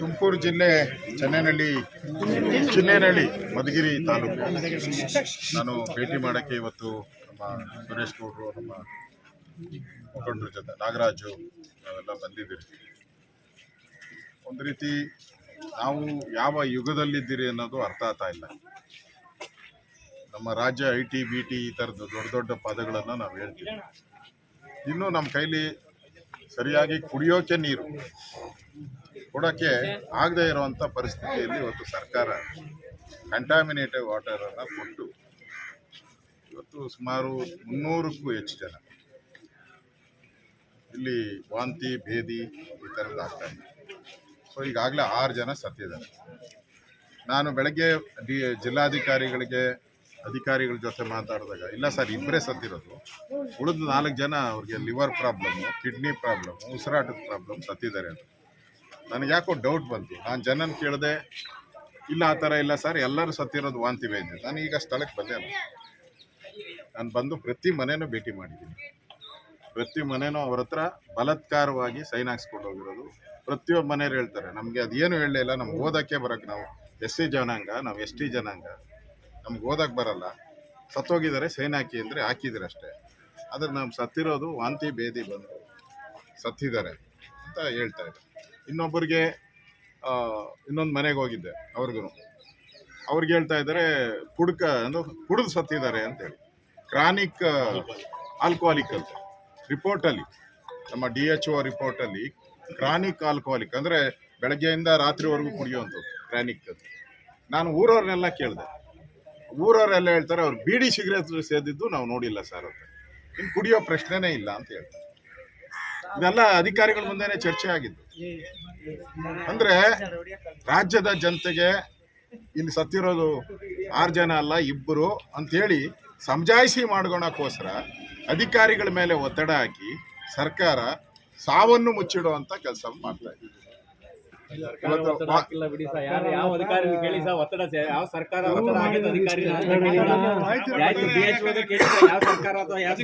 ತುಮಕೂರು ಜಿಲ್ಲೆ ಚೆನ್ನೈನಹಳ್ಳಿ ಚಿನ್ನೇನಹಳ್ಳಿ ಮಧುಗಿರಿ ತಾಲೂಕು. ನಾನು ಭೇಟಿ ಮಾಡೋಕ್ಕೆ ಇವತ್ತು ನಮ್ಮ ಸುರೇಶ್ ಗೌಡರು, ನಮ್ಮ ಮುಖಂಡರ ಜೊತೆ, ನಾಗರಾಜು, ನಾವೆಲ್ಲ ಬಂದಿದ್ದೀರಿ. ಒಂದು ರೀತಿ ನಾವು ಯಾವ ಯುಗದಲ್ಲಿದ್ದೀರಿ ಅನ್ನೋದು ಅರ್ಥ ಆಗ್ತಾ ಇಲ್ಲ. ನಮ್ಮ ರಾಜ್ಯ, ಐ ಟಿ, ಬಿ ಟಿ ಈ ಥರದ್ದು ದೊಡ್ಡ ದೊಡ್ಡ ಪದಗಳನ್ನು ನಾವು ಹೇಳ್ತೀವಿ. ಇನ್ನೂ ನಮ್ಮ ಕೈಲಿ ಸರಿಯಾಗಿ ಕುಡಿಯೋಕೆ ನೀರು. ಕೊಡೋಕ್ಕೆ ಆಗದೇ ಇರುವಂಥ ಪರಿಸ್ಥಿತಿಯಲ್ಲಿ ಇವತ್ತು ಸರ್ಕಾರ ಕಂಟಾಮಿನೇಟೆಡ್ ವಾಟರನ್ನು ಕೊಟ್ಟು ಇವತ್ತು ಸುಮಾರು ಮುನ್ನೂರಕ್ಕೂ ಹೆಚ್ಚು ಜನ ಇಲ್ಲಿ ವಾಂತಿ, ಭೇದಿ ಈ ಥರದ್ದು ಆಗ್ತಾ ಇದೆ. ಸೊ ಈಗಾಗಲೇ ಆರು ಜನ ಸತ್ತಿದ್ದಾರೆ. ನಾನು ಬೆಳಗ್ಗೆ ಡಿ ಜಿಲ್ಲಾಧಿಕಾರಿಗಳಿಗೆ ಅಧಿಕಾರಿಗಳ ಜೊತೆ ಮಾತಾಡಿದಾಗ, ಇಲ್ಲ ಸರ್ ಇಬ್ಬರೇ ಸತ್ತಿರೋದು. ಉಳಿದ ನಾಲ್ಕು ಜನ ಅವ್ರಿಗೆ ಲಿವರ್ ಪ್ರಾಬ್ಲಮ್ಮು ಕಿಡ್ನಿ ಪ್ರಾಬ್ಲಮ್ಮು ಉಸಿರಾಟದ ಪ್ರಾಬ್ಲಮ್ ಸತ್ತಿದ್ದಾರೆ ಅಂತ. ನನಗೆ ಯಾಕೋ ಡೌಟ್ ಬಂತು. ನಾನು ಜನನ ಕೇಳಿದೆ, ಇಲ್ಲ, ಆ ಥರ ಇಲ್ಲ ಸರ್, ಎಲ್ಲರೂ ಸತ್ತಿರೋದು ವಾಂತಿ ಭೇದಿ. ನಾನು ಈಗ ಸ್ಥಳಕ್ಕೆ ಬಂದೆ ನಾನು. ಬಂದು ಪ್ರತಿ ಮನೆಯೂ ಭೇಟಿ ಮಾಡಿದ್ದೀನಿ. ಪ್ರತಿ ಮನೆಯೂ ಅವ್ರ ಹತ್ರ ಬಲತ್ಕಾರವಾಗಿ ಸೈನ್ ಹಾಕ್ಸ್ಕೊಂಡು ಹೋಗಿರೋದು. ಪ್ರತಿಯೊಬ್ಬ ಮನೆಯವ್ರು ಹೇಳ್ತಾರೆ, ನಮಗೆ ಅದೇನು ಹೇಳಲೇ ಇಲ್ಲ, ನಮ್ಗೆ ಓದೋಕ್ಕೆ ಬರೋಕ್ಕೆ ನಾವು ಎಸ್ ಸಿ ಜನಾಂಗ, ನಾವು ಎಸ್ ಟಿ ಜನಾಂಗ. ನಮ್ಗೆ ಓದಕ್ಕೆ ಬರಲ್ಲ. ಸತ್ತೋಗಿದ್ದಾರೆ, ಸೈನ್ ಹಾಕಿ ಅಂದರೆ ಹಾಕಿದ್ರೆ ಅಷ್ಟೇ. ಆದರೆ ನಮ್ಮ ಸತ್ತಿರೋದು ವಾಂತಿ, ಭೇದಿ ಬಂದು ಸತ್ತಿದ್ದಾರೆ ಅಂತ ಹೇಳ್ತಾ ಇದ್ದಾರೆ. ಇನ್ನೊಬ್ಬರಿಗೆ ಇನ್ನೊಂದು ಮನೆಗೆ ಹೋಗಿದ್ದೆ ಅವ್ರಿಗೂ ಅವ್ರಿಗೆ ಹೇಳ್ತಾ ಇದ್ದಾರೆ, ಕುಡ್ಕ ಅಂದ್ರೆ ಕುಡಿದು ಸತ್ತಿದ್ದಾರೆ ಅಂತೇಳಿ ಕ್ರಾನಿಕ್ ಆಲ್ಕೋಹಾಲಿಕ್ ಅಂತ. ರಿಪೋರ್ಟಲ್ಲಿ ನಮ್ಮ ಡಿ ಎಚ್ ಒ ರಿಪೋರ್ಟಲ್ಲಿ ಕ್ರಾನಿಕ್ ಆಲ್ಕೋಹಾಲಿಕ್ ಅಂದರೆ ಬೆಳಗ್ಗೆಯಿಂದ ರಾತ್ರಿವರೆಗೂ ಕುಡಿಯುವಂಥದ್ದು, ಕ್ರಾನಿಕ್ ನಾನು ಊರವ್ರನ್ನೆಲ್ಲ ಕೇಳಿದೆ. ಊರವರೆಲ್ಲ ಹೇಳ್ತಾರೆ, ಅವ್ರು ಬೀಡಿ ಸಿಗರೇಟ್ ಸೇದಿದ್ದು ನಾವು ನೋಡಿಲ್ಲ ಸರ್ ಅಂತ ಇನ್ನು ಕುಡಿಯೋ ಪ್ರಶ್ನೆನೇ ಇಲ್ಲ ಅಂತ ಹೇಳ್ತಾರೆ. ಇದೆಲ್ಲ ಅಧಿಕಾರಿಗಳ ಮುಂದೆನೇ ಚರ್ಚೆ ಆಗಿದ್ದು. ಅಂದ್ರೆ ರಾಜ್ಯದ ಜನತೆಗೆ ಇಲ್ಲಿ ಸತ್ತಿರೋದು ಆರು ಜನ ಅಲ್ಲ, ಇಬ್ಬರು ಅಂತೇಳಿ ಸಮಜಾಯಿಸಿ ಮಾಡ್ಕೊಳಕ್ಕೋಸ್ಕರ ಅಧಿಕಾರಿಗಳ ಮೇಲೆ ಒತ್ತಡ ಹಾಕಿ ಸರ್ಕಾರ ಸಾವನ್ನು ಮುಚ್ಚಿಡುವಂತ ಕೆಲಸ ಮಾಡ್ತಾ ಇದೆ ಇವತ್ತು ಒತ್ತಡ ಹಾಕಿಲ್ಲ ಬಿಡಿ ಸರ್ ಯಾರು ಯಾವ ಒತ್ತಡ ಯಾವ ಸರ್ಕಾರ ಒತ್ತಡ ಅಧಿಕಾರಿ ಯಾವ ಅಥವಾ ಯಾವ.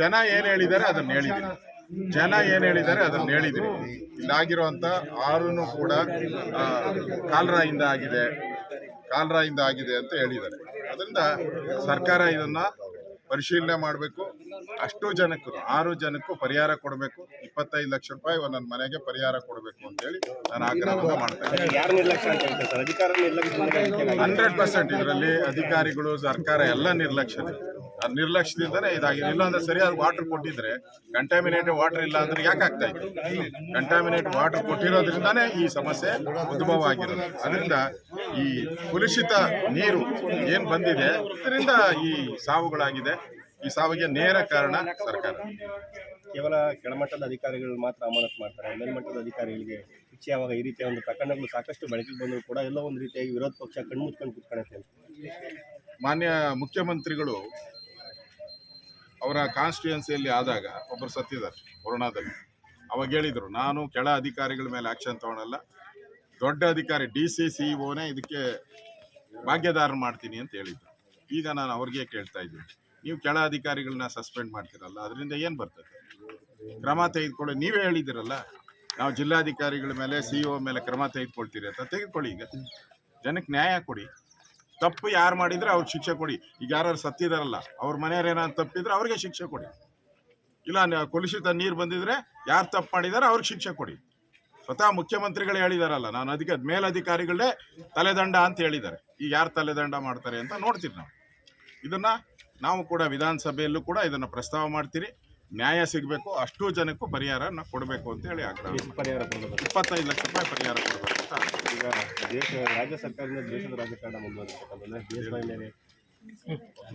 ಜನ ಏನ್ ಹೇಳಿದ್ದಾರೆ ಅದನ್ನ ಹೇಳಿದ್ದೀನಿ ಜನ ಏನ್ ಹೇಳಿದ್ದಾರೆ ಅದನ್ನ ಹೇಳಿದ್ರು. ಇಲ್ಲಾಗಿರುವಂತ ಆರುನು ಕೂಡ ಕಾಲ್ರಾಯಿಂದ ಆಗಿದೆ. ಕಾಲ್ರಾಯಿಂದ ಆಗಿದೆ ಅಂತ ಹೇಳಿದ್ದಾರೆ. ಅದರಿಂದ ಸರ್ಕಾರ ಇದನ್ನ ಪರಿಶೀಲನೆ ಮಾಡಬೇಕು. ಅಷ್ಟು ಜನಕ್ಕೂ ಆರು ಜನಕ್ಕೂ ಪರಿಹಾರ ಕೊಡಬೇಕು. ಇಪ್ಪತ್ತೈದು ಲಕ್ಷ ರೂಪಾಯಿ ಒಂದೊಂದು ಮನೆಗೆ ಪರಿಹಾರ ಕೊಡಬೇಕು ಅಂತೇಳಿ ನಾನು ಆಗ್ರಹವನ್ನು ಮಾಡ್ತೇನೆ ಹಂಡ್ರೆಡ್ ಪರ್ಸೆಂಟ್ ಇದರಲ್ಲಿ ಅಧಿಕಾರಿಗಳು ಸರ್ಕಾರ ಎಲ್ಲ ನಿರ್ಲಕ್ಷ್ಯ ಆ ನಿರ್ಲಕ್ಷ್ಯದಿಂದನೇ ಇದಾಗಿದೆ. ಇಲ್ಲಾಂದ್ರೆ ಸರಿಯಾದ ವಾಟರ್ ಕೊಟ್ಟಿದ್ರೆ ಕಂಟಾಮಿನೇಟೆಡ್ ವಾಟರ್ ಇಲ್ಲ ಅಂದ್ರೆ ಯಾಕೆ ಆಗ್ತಾ ಇತ್ತು ಕಂಟಾಮಿನೇಟ್ ವಾಟರ್ ಕೊಟ್ಟಿರೋದ್ರಿಂದಾನೇ ಈ ಸಮಸ್ಯೆ ಉದ್ಭವ ಆಗಿರೋದು ಅದರಿಂದ ಈ ಕುಲುಷಿತ ನೀರು ಏನು ಬಂದಿದೆ ಇದರಿಂದ ಈ ಸಾವುಗಳಾಗಿದೆ. ಈ ಸಾವಿಗೆ ನೇರ ಕಾರಣ ಸರ್ಕಾರ. ಕೇವಲ ಕೆಳಮಟ್ಟದ ಅಧಿಕಾರಿಗಳು ಮಾತ್ರ ಅಮಾನತು ಮಾಡ್ತಾರೆ. ಮೇಲ್ಮಟ್ಟದ ಅಧಿಕಾರಿಗಳಿಗೆ ಶಿಕ್ಷೆ ಯಾವಾಗ ಈ ರೀತಿಯ ಒಂದು ಪ್ರಕರಣಗಳು ಸಾಕಷ್ಟು ಬೆಳಕಿಗೆ ಬಂದರೂ ಕೂಡ ಎಲ್ಲೋ ಒಂದು ರೀತಿಯಾಗಿ ವಿರೋಧ ಪಕ್ಷ ಕಣ್ಮುಚ್ಕೊಂಡು ಕೂತ್ಕೊಳ್ಳುತ್ತೆ ಮಾನ್ಯ ಮುಖ್ಯಮಂತ್ರಿಗಳು ಅವರ ಕಾನ್ಸ್ಟಿಟ್ಯೂನ್ಸಿಯಲ್ಲಿ ಆದಾಗ ಒಬ್ಬರು ಸತ್ತಿದ್ದಾರೆ ಕೊರೋನಾದಲ್ಲಿ. ಅವಾಗ ಹೇಳಿದರು ನಾನು ಕೆಳ ಅಧಿಕಾರಿಗಳ ಮೇಲೆ ಆಕ್ಷನ್ ತೊಗೊಳಲ್ಲ. ದೊಡ್ಡ ಅಧಿಕಾರಿ ಡಿ ಸಿ ಸಿ ಓನೇ ಇದಕ್ಕೆ ಭಾಗ್ಯದಾರ ಮಾಡ್ತೀನಿ ಅಂತ ಹೇಳಿದ್ರು. ಈಗ ನಾನು ಅವ್ರಿಗೆ ಕೇಳ್ತಾ ಇದ್ದೀನಿ. ನೀವು ಕೆಳ ಅಧಿಕಾರಿಗಳನ್ನ ಸಸ್ಪೆಂಡ್ ಮಾಡ್ತೀರಲ್ಲ, ಅದರಿಂದ ಏನು ಬರ್ತದೆ? ಕ್ರಮ ತೆಗೆದುಕೊಳ್ಳಿ, ನೀವೇ ಹೇಳಿದಿರಲ್ಲ ನಾವು ಜಿಲ್ಲಾಧಿಕಾರಿಗಳ ಮೇಲೆ ಸಿ ಒ ಮೇಲೆ ಕ್ರಮ ತೆಗೆದುಕೊಳ್ತೀರಿ ಅಂತ ತೆಗೆದುಕೊಳ್ಳಿ ಈಗ. ಜನಕ್ಕೆ ನ್ಯಾಯ ಕೊಡಿ. ತಪ್ಪು ಯಾರು ಮಾಡಿದರೆ ಅವ್ರಿಗೆ ಶಿಕ್ಷೆ ಕೊಡಿ. ಈಗ ಯಾರು ಸತ್ತಿದಾರಲ್ಲ, ಅವ್ರ ಮನೆಯವ್ರು ಏನಾದ್ರು ತಪ್ಪಿದ್ರೆ ಅವ್ರಿಗೆ ಶಿಕ್ಷೆ ಕೊಡಿ. ಇಲ್ಲ ಕಲುಷಿತ ನೀರು ಬಂದಿದ್ರೆ ಯಾರು ತಪ್ಪು ಮಾಡಿದಾರೆ ಅವ್ರಿಗೆ ಶಿಕ್ಷೆ ಕೊಡಿ. ಸ್ವತಃ ಮುಖ್ಯಮಂತ್ರಿಗಳು ಹೇಳಿದಾರಲ್ಲ, ನಾನು ಅಧಿಕ, ಮೇಲಧಿಕಾರಿಗಳೇ ತಲೆದಂಡ ಅಂತ ಹೇಳಿದ್ದಾರೆ. ಈಗ ಯಾರು ತಲೆದಂಡ ಮಾಡ್ತಾರೆ ಅಂತ ನೋಡ್ತೀರಿ ನಾವು. ಇದನ್ನ ನಾವು ಕೂಡ ವಿಧಾನಸಭೆಯಲ್ಲೂ ಕೂಡ ಇದನ್ನು ಪ್ರಸ್ತಾವ ಮಾಡ್ತೀರಿ. ನ್ಯಾಯ ಸಿಗಬೇಕು ಅಷ್ಟು ಜನಕ್ಕೂ ಪರಿಹಾರನ ಕೊಡಬೇಕು ಅಂತ ಹೇಳಿ ಆಗ್ರಹ ಪರಿಹಾರ ಕೊಡಬೇಕು? ಇಪ್ಪತ್ತೈದು ಲಕ್ಷ ರೂಪಾಯಿ ಪರಿಹಾರ ಕೊಡಬೇಕು ಅಂತ ಈಗ ದೇಶ ರಾಜ್ಯ ಸರ್ಕಾರದಿಂದ ದೇಶದ ರಾಜಕಾರಣ ಮೇಲೆ